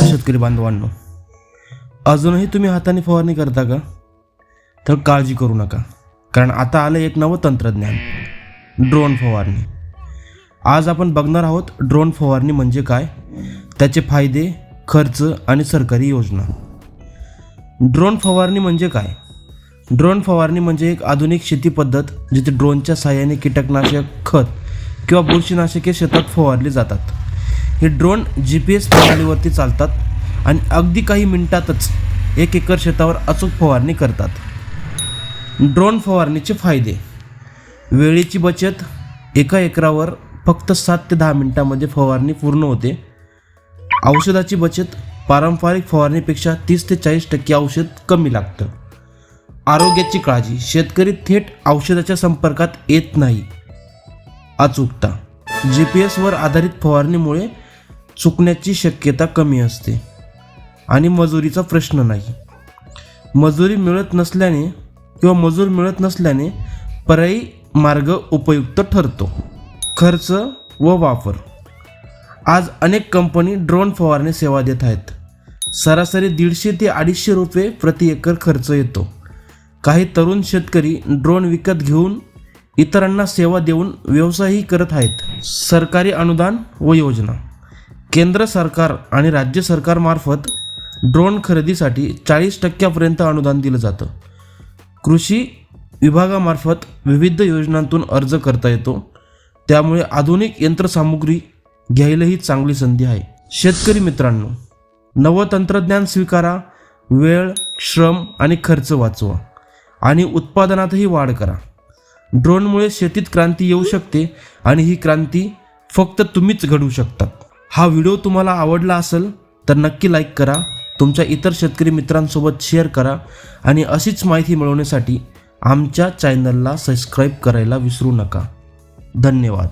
शेतकरी बांधवांनो. अजूनही तुम्ही हाताने फवारणी करता का? तर काळजी करू नका. कारण आता आलं एक नवं तंत्रज्ञान ड्रोन फवारणी. आज आपण बघणार आहोत ड्रोन फवारणी म्हणजे काय? त्याचे फायदे खर्च आणि सरकारी योजना. ड्रोन फवारणी म्हणजे काय? ड्रोन फवारणी म्हणजे एक आधुनिक शेती पद्धत जिथे ड्रोनच्या साहाय्याने कीटकनाशक खत किंवा बुरशीनाशके शेतात फवारली जातात. हे ड्रोन जी पी एस प्रणालीवरती चालतात आणि अगदी काही मिनिटातच एक एकर शेतावर अचूक फवारणी करतात. ड्रोन फवारणीचे फायदे. वेळेची बचत एका एकरावर फक्त सात ते दहा मिनटामध्ये फवारणी पूर्ण होते. औषधाची बचत पारंपरिक फवारणीपेक्षा तीस ते चाळीस टक्के औषध कमी लागतं. आरोग्याची काळजी शेतकरी थेट औषधाच्या संपर्कात येत नाही. अचूकता. जी पी एसवर आधारित फवारणीमुळे चुकण्याची शक्यता कमी असते. आणि मजुरीचा प्रश्न नाही. मजुरी मिळत नसल्याने किंवा मजूर मिळत नसल्याने पर्यायी मार्ग उपयुक्त ठरतो. खर्च व वापर. आज अनेक कंपनी ड्रोन फवारणी सेवा देत आहेत. सरासरी दीडशे ते अडीचशे रुपये प्रति एकर खर्च येतो. काही तरुण शेतकरी ड्रोन विकत घेऊन इतरांना सेवा देऊन व्यवसायही करत आहेत. सरकारी अनुदान व योजना. केंद्र सरकार आणि राज्य सरकारमार्फत ड्रोन खरेदीसाठी चाळीस टक्क्यापर्यंत अनुदान दिलं जातं. कृषी विभागामार्फत विविध योजनांतून अर्ज करता येतो. त्यामुळे आधुनिक यंत्रसामुग्री घ्यायलाही चांगली संधी आहे. शेतकरी मित्रांनो नवं तंत्रज्ञान स्वीकारा वेळ श्रम आणि खर्च वाचवा आणि उत्पादनातही वाढ करा. ड्रोनमुळे शेतीत क्रांती येऊ शकते आणि ही क्रांती फक्त तुम्हीच घडवू शकतात हा व्हिडिओ तुम्हाला आवडला असेल तर नक्की लाईक करा तुमच्या इतर शेतकरी मित्रांसोबत शेअर करा आणि अशीच माहिती मिळवण्यासाठी आमच्या चॅनलला सबस्क्राईब करायला विसरू नका. धन्यवाद.